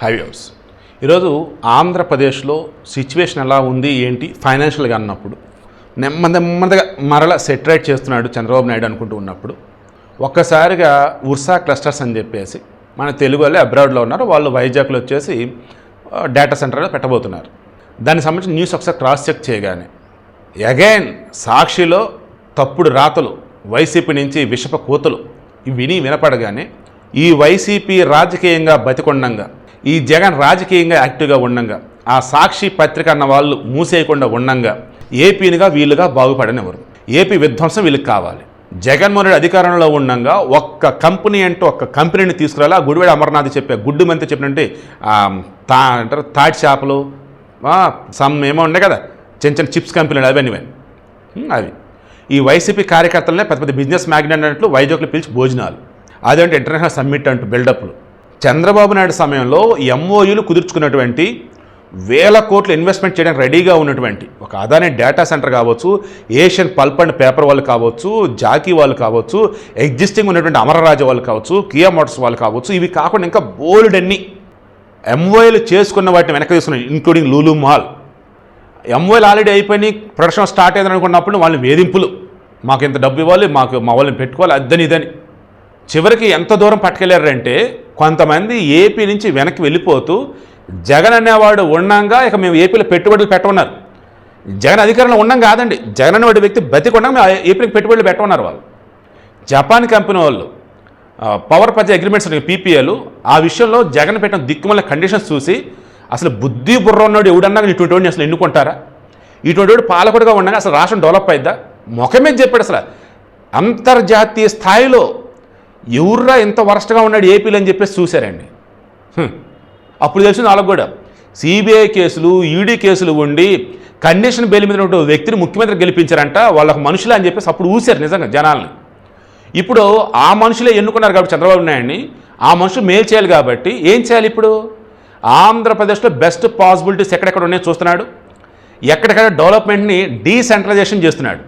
Highways ఈరోజు ఆంధ్రప్రదేశ్లో situation ఎలా ఉంది ఏంటి ఫైనాన్షియల్గా అన్నప్పుడు నెమ్మది నెమ్మదిగా మరల సెటరేట్ చేస్తున్నాడు చంద్రబాబు నాయుడు అనుకుంటూ ఉన్నప్పుడు ఒక్కసారిగా ఉర్సా క్లస్టర్స్ అని చెప్పేసి మన తెలుగు వాళ్ళే అబ్రాడ్లో ఉన్నారు వాళ్ళు వైజాగ్లో వచ్చేసి డేటా సెంటర్లో పెట్టబోతున్నారు. దానికి సంబంధించిన న్యూస్ ఒకసారి క్రాస్ చెక్ చేయగానే అగైన్ సాక్షిలో తప్పుడు రాతలు వైసీపీ నుంచి విషప కోతలు ఇవి విని వినపడగానే ఈ వైసీపీ రాజకీయంగా బతికొండంగా ఈ జగన్ రాజకీయంగా యాక్టివ్గా ఉండంగా ఆ సాక్షి పత్రిక అన్న వాళ్ళు మూసేయకుండా ఉండంగా ఏపీనిగా వీళ్ళుగా బాగుపడనివ్వరు. ఏపీ విధ్వంసం వీళ్ళకి కావాలి. జగన్మోహన్ రెడ్డి అధికారంలో ఉండగా ఒక్క కంపెనీ అంటూ ఒక్క కంపెనీని తీసుకురాలి? ఆ గుడివాడ అమర్నాథ్ చెప్పే గుడ్డు మంత్రి చెప్పినట్టే తా అంటారు తాటి చేపలు సమ్ ఏమో ఉండే కదా చిన్న చిన్న చిప్స్ కంపెనీలు అవన్నీ అవి. ఈ వైసీపీ కార్యకర్తలనే పెద్ద పెద్ద బిజినెస్ మ్యాగ్నెట్ అన్నట్లు వైజాగ్లో పిలిచి భోజనాలు. అదేంటి ఇంటర్నేషనల్ సమ్మిట్ అంటూ బిల్డప్లు. చంద్రబాబు నాయుడు సమయంలో ఎంఓయూలు కుదుర్చుకున్నటువంటి వేల కోట్లు ఇన్వెస్ట్మెంట్ చేయడానికి రెడీగా ఉన్నటువంటి ఒక అదాని డేటా సెంటర్ కావచ్చు ఏషియన్ పల్ప్ అండ్ పేపర్ వాళ్ళు కావచ్చు జాకీ వాళ్ళు కావచ్చు ఎగ్జిస్టింగ్ ఉన్నటువంటి అమరరాజు వాళ్ళు కావచ్చు కియా మోటార్స్ వాళ్ళు కావచ్చు ఇవి కాకుండా ఇంకా బోల్డ్ అన్ని ఎంఓఏలు చేసుకున్న వాటిని వెనక్కి తీసుకున్నాయి ఇంక్లూడింగ్ లూలు మాల్ ఎంఓఏలు ఆల్రెడీ అయిపోయి ప్రొడక్షన్ స్టార్ట్ అయిందని అనుకున్నప్పుడు వాళ్ళని వేధింపులు. మాకు ఇంత డబ్బు ఇవ్వాలి మాకు మా వాళ్ళని పెట్టుకోవాలి అద్దని ఇదని. చివరికి ఎంత దూరం పట్టుకెళ్ళారంటే కొంతమంది ఏపీ నుంచి వెనక్కి వెళ్ళిపోతూ జగన్ అనేవాడు ఉండంగా ఇక మేము ఏపీలో పెట్టుబడులు పెట్టమన్నారు. జగన్ అధికారంలో ఉండం కాదండి. జగన్ అనేవాడి వ్యక్తి బతికొండగా మేము ఏపీకి పెట్టుబడులు పెట్టమన్నారు వాళ్ళు. జపాన్ కంపెనీ వాళ్ళు పవర్ పర్చేజ్ అగ్రిమెంట్స్ ఉన్నాయి పీపీఏలు ఆ విషయంలో జగన్ పెట్టిన దిక్కుమల కండిషన్స్ చూసి అసలు బుద్ధి బుర్ర ఉన్నాడు ఎవడన్నా ఇటువంటి వాడిని అసలు ఎన్నుకుంటారా? ఇటువంటి వాడు పాలకుడుగా ఉండగా అసలు రాష్ట్రం డెవలప్ అయిద్దా? ముఖం మీద చెప్పాడు అసలు. అంతర్జాతీయ స్థాయిలో ఎవర్రా ఎంత వరస్ట్గా ఉన్నాడు ఏపీలు అని చెప్పేసి చూశారండి. అప్పుడు తెలిసింది వాళ్ళకు కూడా. సిబిఐ కేసులు ఈడీ కేసులు ఉండి కండిషన్ బెయిల్ మీద ఉన్న వ్యక్తిని ముఖ్యమంత్రి గెలిపించారంట వాళ్ళకు మనుషులు అని చెప్పేసి అప్పుడు ఊశారు నిజంగా జనాల్ని. ఇప్పుడు ఆ మనుషులే ఎన్నుకున్నారు కాబట్టి చంద్రబాబు నాయుడిని ఆ మనుషులు మేలు చేయాలి కాబట్టి ఏం చేయాలి ఇప్పుడు? ఆంధ్రప్రదేశ్లో బెస్ట్ పాసిబిలిటీస్ ఎక్కడెక్కడ ఉన్నాయో చూస్తున్నాడు. ఎక్కడెక్కడ డెవలప్మెంట్ని డీసెంట్రలైజేషన్ చేస్తున్నాడు.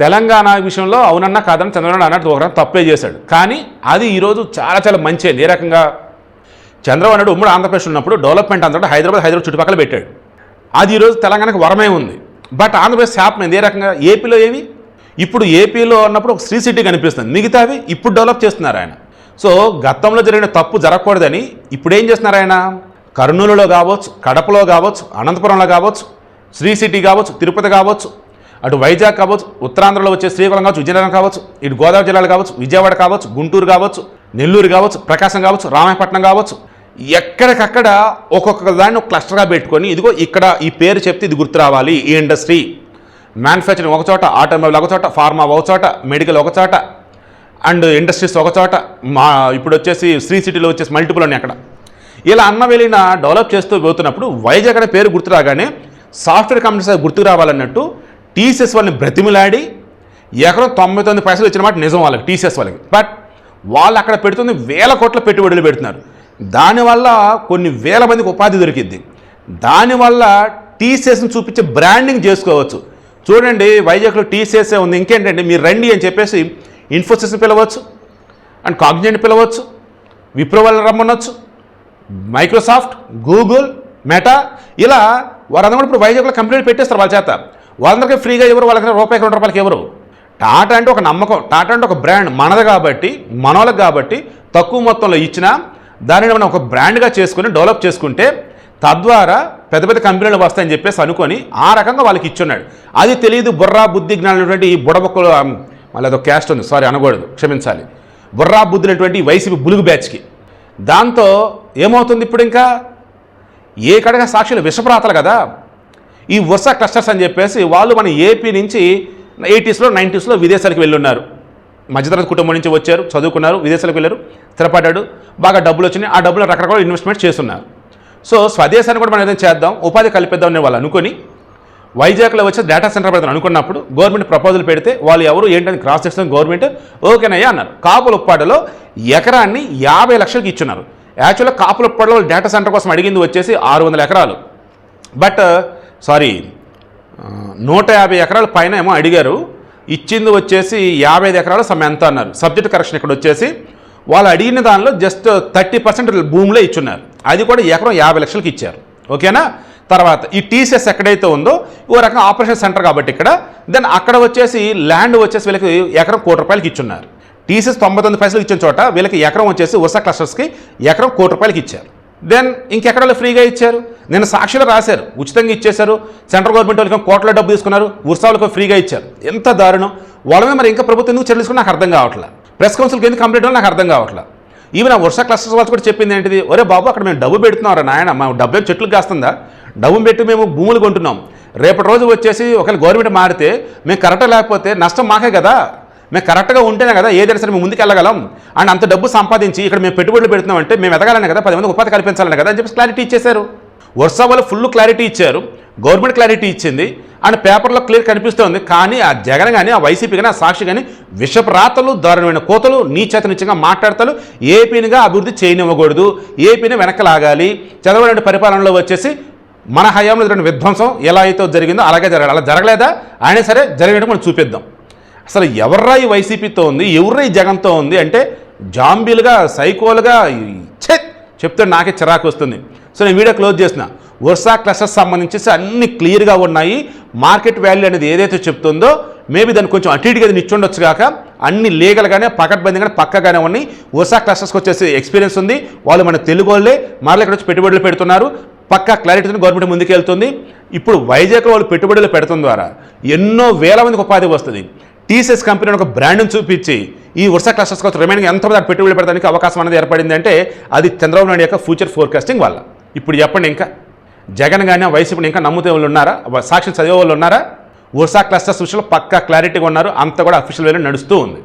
తెలంగాణ విషయంలో అవునన్నా కాదని చంద్రబాబు నాయుడు అన్నట్టు ఒక తప్పే చేశాడు. కానీ అది ఈరోజు చాలా చాలా మంచిది ఏ రకంగా? చంద్రబాబు నాయుడు ఉమ్మడి ఆంధ్రప్రదేశ్ ఉన్నప్పుడు డెవలప్మెంట్ అంతా హైదరాబాద్ హైదరాబాద్ చుట్టుపక్కల పెట్టాడు. అది ఈరోజు తెలంగాణకు వరమే ఉంది. బట్ ఆంధ్రప్రదేశ్ శాపమైంది ఏ రకంగా? ఏపీలో ఏవి ఇప్పుడు ఏపీలో ఉన్నప్పుడు ఒక శ్రీ సిటీ కనిపిస్తుంది. మిగతావి ఇప్పుడు డెవలప్ చేస్తున్నారు ఆయన. సో గతంలో జరిగిన తప్పు జరగకూడదని ఇప్పుడు ఏం చేస్తున్నారు ఆయన? కర్నూలులో కావచ్చు కడపలో కావచ్చు అనంతపురంలో కావచ్చు శ్రీ సిటీ కావచ్చు తిరుపతి కావచ్చు అటు వైజాగ్ కావచ్చు ఉత్తరాంధ్రలో వచ్చే శ్రీకాకుళం కావచ్చు విజయనగరం కావచ్చు ఇటు గోదావరి జిల్లాలు కావచ్చు విజయవాడ కావచ్చు గుంటూరు కావచ్చు నెల్లూరు కావచ్చు ప్రకాశం కావచ్చు రామాయపట్నం కావచ్చు ఎక్కడికక్కడ ఒక్కొక్క దాన్ని క్లస్టర్గా పెట్టుకొని ఇదిగో ఇక్కడ ఈ పేరు చెప్తే ఇది గుర్తు రావాలి ఈ ఇండస్ట్రీ మ్యానుఫ్యాక్చరింగ్ ఒక చోట ఆటోమొబైల్ ఒక చోట ఫార్మా ఒక చోట మెడికల్ ఒక చోట అండ్ ఇండస్ట్రీస్ ఒక చోట మా ఇప్పుడు వచ్చేసి శ్రీ సిటీలో వచ్చేసి మల్టిపుల్ ఉన్నాయి అక్కడ. ఇలా అన్న వెళ్ళిన డెవలప్ చేస్తూ పోతున్నప్పుడు వైజాగ్ అనే పేరు గుర్తు రాగానే సాఫ్ట్వేర్ కంపెనీస్ గుర్తు గుర్తుకు రావాలన్నట్టు టీసీఎస్ వాళ్ళని బ్రతిమిలాడి ఎకరం తొంభై తొమ్మిది పైసలు ఇచ్చిన మాట నిజం వాళ్ళకి టీసీఎస్ వాళ్ళకి. బట్ వాళ్ళు అక్కడ పెడుతుంది వేల కోట్ల పెట్టుబడులు పెడుతున్నారు. దానివల్ల కొన్ని వేల మందికి ఉపాధి దొరికిద్ది. దానివల్ల టీసీఎస్ని చూపించే బ్రాండింగ్ చేసుకోవచ్చు. చూడండి వైజాగ్లో టీసీఎస్ఏ ఉంది. ఇంకేంటంటే మీరు రండి అని చెప్పేసి ఇన్ఫోసిస్ పిలవచ్చు. అండ్ కాగ్నెంట్ పిలవచ్చు. విప్రో వాళ్ళు రమ్మనొచ్చు. మైక్రోసాఫ్ట్ గూగుల్ మెటా ఇలా వారందరూ కూడా ఇప్పుడు వైజాగ్లో కంప్లీట్ పెట్టేస్తారు వాళ్ళ చేత. వాళ్ళందరికీ ఫ్రీగా ఎవరు? వాళ్ళకి రూపాయికి రెండు రూపాయలకి ఎవరు? టాటా అంటే ఒక నమ్మకం. టాటా అంటే ఒక బ్రాండ్ మనది కాబట్టి మనోళ్ళకి కాబట్టి తక్కువ మొత్తంలో ఇచ్చినా దానిని మనం ఒక బ్రాండ్గా చేసుకుని డెవలప్ చేసుకుంటే తద్వారా పెద్ద పెద్ద కంపెనీలు వస్తాయని చెప్పేసి అనుకొని ఆ రకంగా వాళ్ళకి ఇచ్చున్నాడు. అది తెలియదు బుర్రా బుద్ధి జ్ఞానటువంటి ఈ బుడబొక్కలు మళ్ళీ అదొక క్యాస్ట్ ఉంది సారీ అనకూడదు క్షమించాలి. బుర్రా బుద్ధి అనేటువంటి వైసీపీ బులుగు బ్యాచ్కి. దాంతో ఏమవుతుంది ఇప్పుడు ఇంకా? ఏ కడగా సాక్షులు విషప్రాతలు కదా? ఈ వరుస క్లస్టర్స్ అని చెప్పేసి వాళ్ళు మన ఏపీ నుంచి ఎయిటీస్లో నైంటీస్లో విదేశాలకు వెళ్ళున్నారు. మధ్యతరగతి కుటుంబం నుంచి వచ్చారు చదువుకున్నారు విదేశాలకు వెళ్ళారు స్థిరపడ్డాడు బాగా డబ్బులు వచ్చినాయి ఆ డబ్బులు రకరకాల ఇన్వెస్ట్మెంట్ చేస్తున్నారు. సో స్వదేశాన్ని కూడా మనం ఏదైనా చేద్దాం ఉపాధి కల్పిద్దాం అనే వాళ్ళు అనుకొని వైజాగ్లో వచ్చే డేటా సెంటర్ పెడతాను అనుకున్నప్పుడు గవర్నమెంట్ ప్రపోజల్ పెడితే వాళ్ళు ఎవరు ఏంటని క్రాస్ చేస్తాం గవర్నమెంట్ ఓకేనయ్యా అన్నారు. కాపుల ఉప్పాడలో ఎకరాన్ని యాభై లక్షలకి ఇచ్చున్నారు. యాక్చువల్గా కాపుల ఉప్పాడలో డేటా సెంటర్ కోసం అడిగింది వచ్చేసి ఆరు వందల ఎకరాలు. బట్ సారీ నూట యాభై ఎకరాల పైన ఏమో అడిగారు. ఇచ్చింది వచ్చేసి యాభై ఐదు ఎకరాలు సమ్ ఎంత అన్నారు. సబ్జెక్ట్ కరెక్షన్ ఇక్కడ వచ్చేసి వాళ్ళు అడిగిన దానిలో జస్ట్ థర్టీ పర్సెంట్ భూమిలో ఇచ్చున్నారు. అది కూడా ఎకరం యాభై లక్షలకి ఇచ్చారు. ఓకేనా? తర్వాత ఈ టీసీఎస్ ఎక్కడైతే ఉందో ఓ రకం ఆపరేషన్ సెంటర్ కాబట్టి ఇక్కడ. దెన్ అక్కడ వచ్చేసి ల్యాండ్ వచ్చేసి వీళ్ళకి ఎకరం కోటి రూపాయలకి ఇచ్చున్నారు. టీసీఎస్ తొంభై తొమ్మిది పైసలు ఇచ్చిన చోట వీళ్ళకి ఎకరం వచ్చేసి ఉర్సా క్లస్టర్స్కి ఎకరం కోటి రూపాయలకి ఇచ్చారు. దెన్ ఇంకెక్కడ ఫ్రీగా ఇచ్చారు? నేను సాక్షులు రాశారు ఉచితంగా ఇచ్చేశారు. సెంట్రల్ గవర్నమెంట్ వాళ్ళకి కోట్ల డబ్బు తీసుకున్నారు ఉత్సవాలకు ఫ్రీగా ఇచ్చారు. ఎంత దారుణం. వాళ్ళమే మరి ఇంకా ప్రభుత్వం ఎందుకు చర్యలు నాకు అర్థం కావట్లేదు ప్రెస్ కౌన్సిల్కి ఎందుకు కంప్లీట్ అవ్వాలి నాకు అర్థం కావట్లేదు ఈవెన్ ఆ వర్ష క్లస్టర్స్ వాళ్ళు కూడా చెప్పింది ఏంటిది? ఒరే బాబు అక్కడ మేము డబ్బు పెడుతున్నారా నాయన మా డబ్బు చెట్లు కాస్తుందా? డబ్బు పెట్టి మేము భూములు కొంటున్నాం. రేపటి రోజు వచ్చేసి ఒకవేళ గవర్నమెంట్ మారితే మేము కరెక్ట్ లేకపోతే నష్టం మాకే కదా. మేము కరెక్ట్గా ఉంటేనే కదా ఏదైనా సరే మేము ముందుకు వెళ్ళగలం. అండ్ అంత డబ్బు సంపాదించి ఇక్కడ మేము పెట్టుబడులు పెడుతున్నాం అంటే మేము ఎదగాలనే కదా పది మంది ఉపాధి కల్పించాలని కదా అని చెప్పి క్లారిటీ ఇచ్చేశారు. వర్ష వాళ్ళు ఫుల్ క్లారిటీ ఇచ్చారు. గవర్నమెంట్ క్లారిటీ ఇచ్చింది. అండ్ పేపర్లో క్లియర్ కనిపిస్తుంది. కానీ ఆ జగన్ కానీ ఆ వైసీపీ కానీ ఆ సాక్షి కానీ విషపు రాతలు దారుణమైన కోతలు నీచేత నిత్యంగా మాట్లాడతారు. ఏపీనిగా అభివృద్ధి చేయనివ్వకూడదు. ఏపీని వెనకలాగాలి లాగాలి పరిపాలనలో వచ్చేసి మన హయాంలో జరిగిన విధ్వంసం ఎలా అయితే జరిగిందో అలాగే జరగాలి. అలా జరగలేదా? అయినా సరే జరిగినట్టు మనం చూపిద్దాం. అసలు ఎవర్రా ఈ వైసీపీతో ఉంది? ఎవర్రా ఈ జగన్తో ఉంది అంటే జాంబీలుగా సైకోలుగా ఛే! చెప్తే నాకే చిరాకు వస్తుంది. సో నేను వీడియో క్లోజ్ చేసిన. వర్షా క్లస్టర్స్ సంబంధించి అన్ని క్లియర్గా ఉన్నాయి. మార్కెట్ వాల్యూ అనేది ఏదైతే చెప్తుందో మేబీ దాన్ని కొంచెం అటు ఇటుగా నిచ్చుండొచ్చు కాక అన్ని లీగల్గానే పకడ్బందీగానే పక్కగానే ఉన్నాయి. వర్షా క్లస్టర్స్కి వచ్చేసి ఎక్స్పీరియన్స్ ఉంది. వాళ్ళు మన తెలుగు వాళ్ళే. మరలా ఇక్కడ వచ్చి పెట్టుబడులు పెడుతున్నారు. పక్కా క్లారిటీతో గవర్నమెంట్ ముందుకు వెళ్తుంది ఇప్పుడు వైజాగ్లో వాళ్ళు పెట్టుబడులు పెడతం ద్వారా ఎన్నో వేల మందికి ఉపాధి వస్తుంది. టీసీఎస్ కంపెనీ ఒక బ్రాండ్ని చూపించి ఈ వర్ష క్లస్టర్స్ కోసం రిమైనింగ్ ఎంత పెట్టుబడి పెడతానికి అవకాశం అనేది ఏర్పడింది అంటే అది చంద్రబాబు నాయుడు యొక్క ఫ్యూచర్ ఫోర్కాస్టింగ్ వల్ల. ఇప్పుడు చెప్పండి ఇంకా. జగన్ కానీ వైసీపీని ఇంకా నమ్ముతే వాళ్ళు ఉన్నారా? సాక్షి చదివే వాళ్ళు ఉన్నారా? వర్షా క్లస్టర్స్ విషయంలో పక్కా క్లారిటీగా ఉన్నారు అంత కూడా అఫీషియల్ వేలో నడుస్తూ ఉంది.